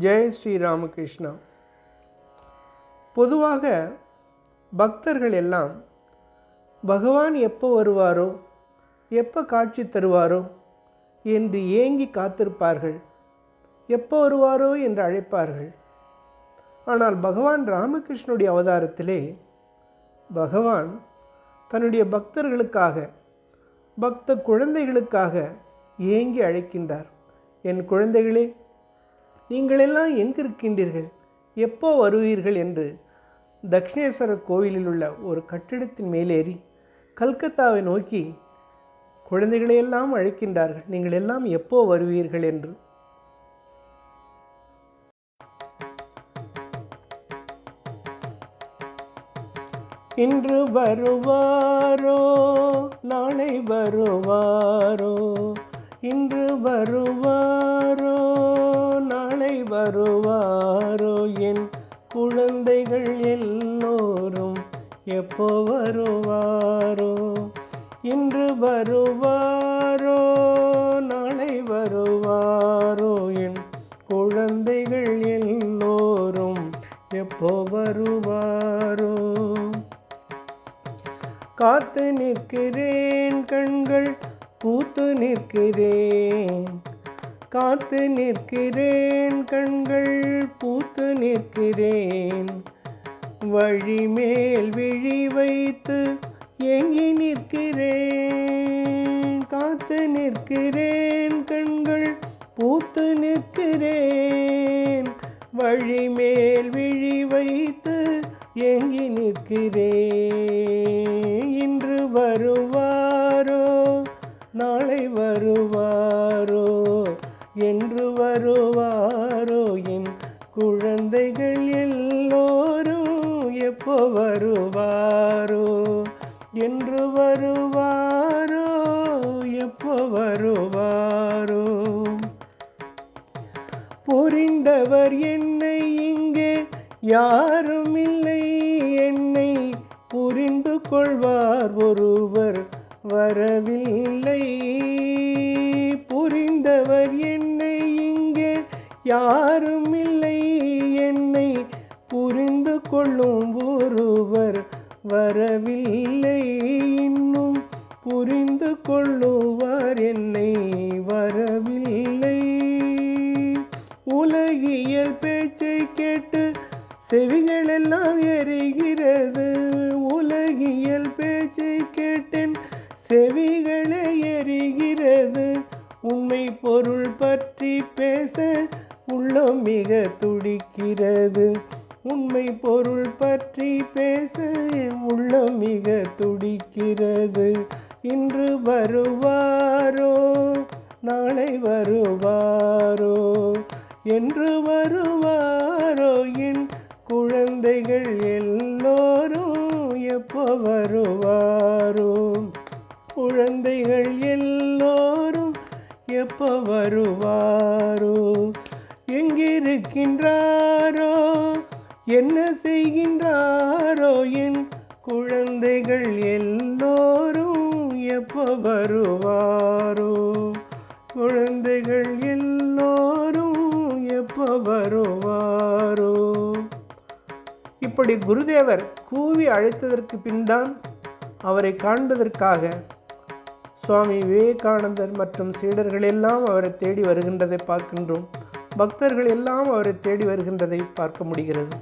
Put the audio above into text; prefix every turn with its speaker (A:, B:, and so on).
A: ஜெய் ஸ்ரீ ராமகிருஷ்ணா. பொதுவாக பக்தர்கள் எல்லாம் பகவான் எப்போ வருவாரோ? எப்போ காட்சி தருவாரோ? என்று ஏங்கி காத்திருப்பார்கள். எப்போ வருவாரோ? என்று அழைப்பார்கள். ஆனால் பகவான் ராமகிருஷ்ணனுடைய அவதாரத்திலே பகவான் தன்னுடைய பக்தர்களுக்காக பக்த குழந்தைகளுக்காக ஏங்கி அழைக்கின்றார். என் குழந்தைகளே நீங்களெல்லாம் எங்கிருக்கின்றீர்கள் எப்போ வருவீர்கள் என்று தக்ஷிணேஸ்வரர் கோவிலில் உள்ள ஒரு கட்டிடத்தின் மேலேறி கல்கத்தாவை நோக்கி குழந்தைகளையெல்லாம் அழைக்கின்றார்கள். நீங்கள் எல்லாம் எப்போ வருவீர்கள் என்று? இன்று வருவாரோ? நாளை வருவாரோ? இன்று வருவார்? வருவாரோ? என் குழந்தைகள் எல்லோரும் எப்போ வருவாரோ? இன்று வருவாரோ? நாளை வருவாரோ? என் குழந்தைகள் எல்லோரும் எப்போ வருவாரோ? காத்து நிற்கிறேன் கண்கள் பூத்து நிற்கிறேன். காத்து நிற்கிறேன் கண்கள் பூத்து நிற்கிறேன். வழிமேல் விழி வைத்து ஏங்கி நிற்கிறேன். காத்து நிற்கிறேன் கண்கள் பூத்து நிற்கிறேன். வழிமேல் விழி வைத்து ஏங்கி நிற்கிறேன். இன்று வருவாரோ நாளை வருவாரோ? என்று வருவாரோ? என் குழந்தைகள் எல்லோரும் எப்போ வருவாரோ? என்று வருவாரோ? எப்போ வருவாரோ? புரிந்தவர் என்னை இங்கே யாரும் இல்லை. என்னை புரிந்து கொள்வார். ஒருவர் வரவில்லை. யாரும் இல்லை என்னை புரிந்து கொள்ளும் ஒருவர் வரவில்லை. இன்னும் புரிந்து கொள்ளுவார் என்னை வரவில்லை. உலகியல் பேச்சை கேட்டு செவிகளெல்லாம் எரிகிறது. உலகியல் பேச்சை கேட்டேன் செவிகளே எரிகிறது. உண்மை பொருள் பற்றி பேச உள்ளம் மிக துடிக்கிறது. உண்மை பொருள் பற்றி பேச உள்ளம் மிக துடிக்கிறது. இன்று வருவாரோ? நாளை வருவாரோ? என்று வருவாரோ? என் குழந்தைகள் எல்லோரும் எப்போ வருவாரோ? குழந்தைகள் எல்லோரும் எப்போ வருவாரோ? இருக்கின்றாரோ என்ன செய்கின்றாரோ? என் குழந்தைகள் எல்லோரும் எப்போ வருவாரோ? குழந்தைகள் எல்லோரும் எப்போ வருவாரோ? இப்படி குருதேவர் கூவி அழைத்ததற்கு பின்தான் அவரை காண்பதற்காக சுவாமி விவேகானந்தர் மற்றும் சீடர்கள் எல்லாம் அவரை தேடி வருகின்றதை பார்க்கின்றோம். பக்தர்கள் எல்லாம் அவரை தேடி வருகின்றதை பார்க்க முடிகிறது.